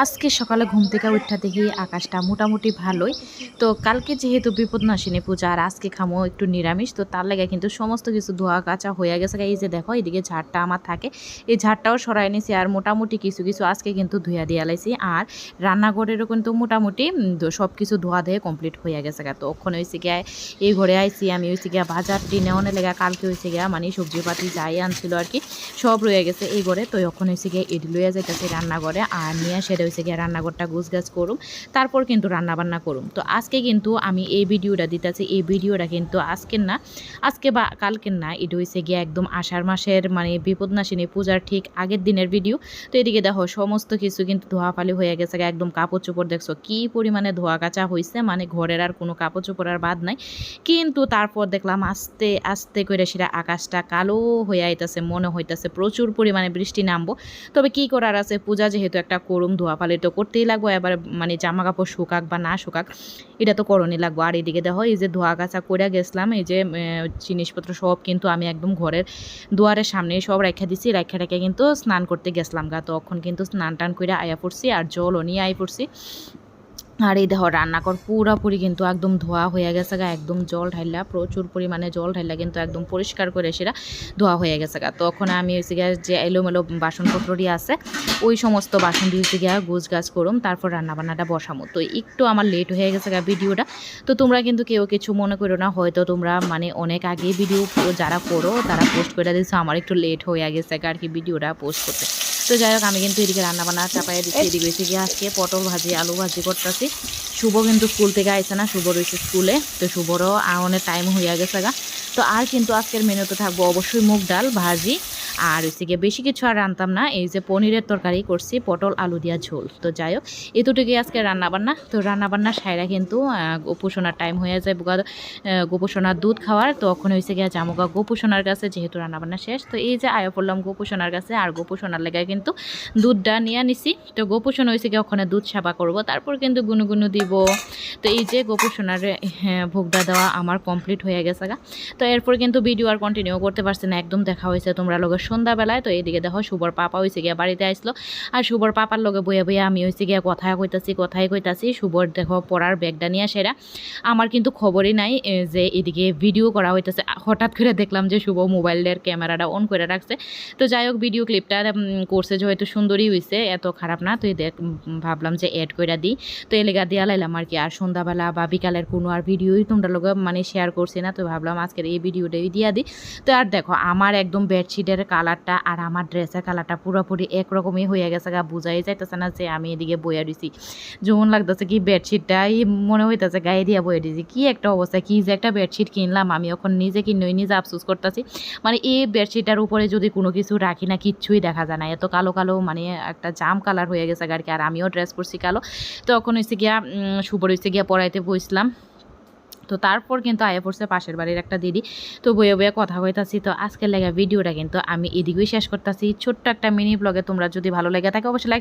আজকে সকালে ঘুম থেকে উঠা দেখি আকাশটা মোটামুটি ভালোই। তো কালকে যেহেতু বিপদনাশিনী পূজা আর আজকে খামো একটু নিরামিষ, তো তার লেগে কিন্তু সমস্ত কিছু ধোয়া কাচা হয়ে গেছে। এই যে দেখো, এদিকে ঝাড়টা আমার থাকে। এই ঝাড়টাও সরাই নিছি আর মোটামুটি কিছু কিছু আজকে কিন্তু ধুইয়া দিয়ে লাইছি আর রান্নাঘরেরও কিন্তু মোটামুটি সব কিছু ধোয়া দিয়ে কমপ্লিট হয়ে গেছে তো ওখানে হয়েছে গিয়া, এই ঘরে আইছি, আমি হয়েছে গিয়া বাজার টিনে অনেক লেগা, কালকে হয়েছে গিয়া মানে সবজি পাতি যাই আনছিল আর কি, সব রয়ে গেছে এই ঘরে। তো ওখানে হয়েছে গিয়া এটি লইয়া যাইতেছে রান্নাঘরে আর নিয়ে সেটা হয়েছে গিয়া রান্নাঘরটা গুছ গাছ করুম, তারপর কিন্তু রান্না বান্না করুম। তো আজকে কিন্তু আমি এই ভিডিওটা দিতেছি, এই ভিডিওটা কিন্তু আজকের না, আজকে বা কালকের না, এটা হয়েছে গিয়া একদম আষাঢ় মাসের মানে বিপদনাশিনী পূজার ঠিক আগের দিনের ভিডিও। তো এদিকে দেখো সমস্ত কিছু কিন্তু ধোয়া ফালি হয়ে গেছে একদম কাপড় চোপড় দেখছ কি পরিমাণে ধোয়া কাচা হয়েছে মানে ঘরের আর কোনো কাপড় চোপড় আর বাদ নাই। কিন্তু তারপর দেখলাম আস্তে আস্তে করে সেটা আকাশটা কালো হয়ে আইতাছে, মনে হইতাছে প্রচুর পরিমাণে বৃষ্টি নামবো। তবে কি করার আছে, পূজা যেহেতু একটা করুম ধোয়া ফালি তো করতেই লাগবো, এবার মানে জামা কাপড় শুকাক বা না শুকাক, এটা তো করণই লাগবো। আর এদিকে দেখো, এই যে ধোয়া কাচা করে গেছিলাম, এই যে জিনিসপত্র সব কিন্তু আমি একদম ঘরের দুয়ারের সামনে সব রেখে দিছি, রেখে রেখে কিন্তু স্নান করতে গেছিলাম গা। তখন কিন্তু স্নান টান করে আয়া পড়ছি, আর জলও নিয়ে আয় পড়ছি। আর এই দেখো, রান্নাঘর পুরাপুরি কিন্তু একদম ধোয়া হয়ে গেছে গা, একদম জল ঢাইলা, প্রচুর পরিমাণে জল ঢাইলা কিন্তু একদম পরিষ্কার করে সেটা ধোয়া হয়ে গেছে গা। তখন আমি হচ্ছে গিয়া যে এলোমেলো বাসনপত্রটি আছে, ওই সমস্ত বাসন দিয়েছি গিয়া গোছ গাছ করুম, তারপর রান্নাবান্নাটা বসামো। তো একটু আমার লেট হয়ে গেছে গা ভিডিওটা। তো তোমরা কিন্তু কেউ কিছু মনে করো না, হয়তো তোমরা মানে অনেক আগে ভিডিও যারা করো তারা পোস্ট করে দিচ্ছ আমার একটু লেট হয়ে গেছে গা আর কি ভিডিওটা পোস্ট করতে। তো যাই হোক আমি কিন্তু এদিকে রান্নাবান্না চাপাই দিচ্ছি এদিকে হয়েছে গিয়ে আজকে পটল ভাজি আলু ভাজি করতেছি। শুভ কিন্তু স্কুল থেকে আইসে না শুভ রয়েছে স্কুলে তো শুভরও অনেক টাইম হইয়া গেছে গা। তো আর কিন্তু আজকের মেনুতে থাকব অবশ্যই মুগ ডাল ভাজি আর হচ্ছে গিয়ে বেশি কিছু আর রান্তাম না। এই যে পনিরের তরকারি করছি পটল আলু দিয়া ঝোল। তো যাই হোক এতটুকুই আজকে রান্নাবান্না। তো রান্নাবান্না সাইরা কিন্তু গোপুসোনার টাইম হয়ে যায় বুকা গোপুসোনার দুধ খাওয়ার। তো তখন হয়েছে গিয়ে জামুকা গোপুসোনার কাছে যেহেতু রান্নাবান্না শেষ। তো এই যে আয়া পড়লাম গোপুসোনার কাছে আর গোপুসোনার লেগে কিন্তু দুধটা নিয়ে নিছি। তো গোপোষণ হয়েছে গিয়ে ওখানে দুধ সাবা করব তারপর কিন্তু গুনুগুনু দিব। তো এই যে গোপুসোনার হ্যাঁ, ভোগটা দেওয়া আমার কমপ্লিট হয়ে গেছে গা। তো এরপর কিন্তু ভিডিও আর কন্টিনিউ করতে পারছি না একদম দেখা হয়েছে তোমরা লোকের সন্ধ্যাবেলায় তো এইদিকে দেখো শুভর পাপা হয়েছে গিয়া বাড়িতে আসলো আর শুভর পাপার লগে বইয়া বইয়া আমি হয়েছে গিয়া কথায় কইতাছি কথায় কইতাছি। শুভর দেখো পড়ার ব্যাগটা নিয়ে সেরা আমার কিন্তু খবরই নাই যে এদিকে ভিডিও করা হইতেছে। হঠাৎ করে দেখলাম যে শুভ মোবাইলের ক্যামেরাটা অন করে রাখছে। তো যাই হোক ভিডিও ক্লিপটা করছে যে হয়তো সুন্দরই হয়েছে এত খারাপ না। তো দেখ ভাবলাম যে অ্যাড করে দিই। তো এলাকা দিয়া লাইলাম আর কি। আর সন্ধ্যাবেলা বা বিকালের কোনো আর ভিডিওই তোমরা লোক মানে শেয়ার করছি না। তো ভাবলাম আজকের এই ভিডিওটাই দিয়া দিই। তো আর দেখো, আমার একদম বেডশিটের কালারটা আর আমার ড্রেসের কালারটা পুরোপুরি একরকমই হয়ে গেছে গা, বোঝাই যাইতেছে না যে আমি এদিকে বইয়া দিছি। যেমন লাগতেছে কি, বেডশিটটাই মনে হইতেছে গায়ে দিয়া বইয়া দিছি। কি একটা অবস্থা, কি যে একটা বেডশিট কিনলাম, আমি এখন নিজে কিনে নিজে আফসোস করতেছি। মানে এই বেডশিটটার উপরে যদি কোনো কিছু রাখি না, কিচ্ছুই দেখা যায় না। এত কালো কালো মানে একটা জাম কালার হয়ে গেছে কি। আর আমিও ড্রেস করছি কালো। তখন হয়েছে গিয়া শুভর হয়েছে গিয়া পড়াইতে বসলাম তো তারপর কিন্তু আয়া পড়ছে পাশের বাড়ির একটা দিদি। তো বইয়ে বইয়ে কথা কইতাছি, তো আজকের লেগে ভিডিওটা কিন্তু আমি এদিকেই শেষ করতেছি। ছোট্ট একটা মিনি ব্লগে তোমরা যদি ভালো লেগে থাকে, অবশ্যই like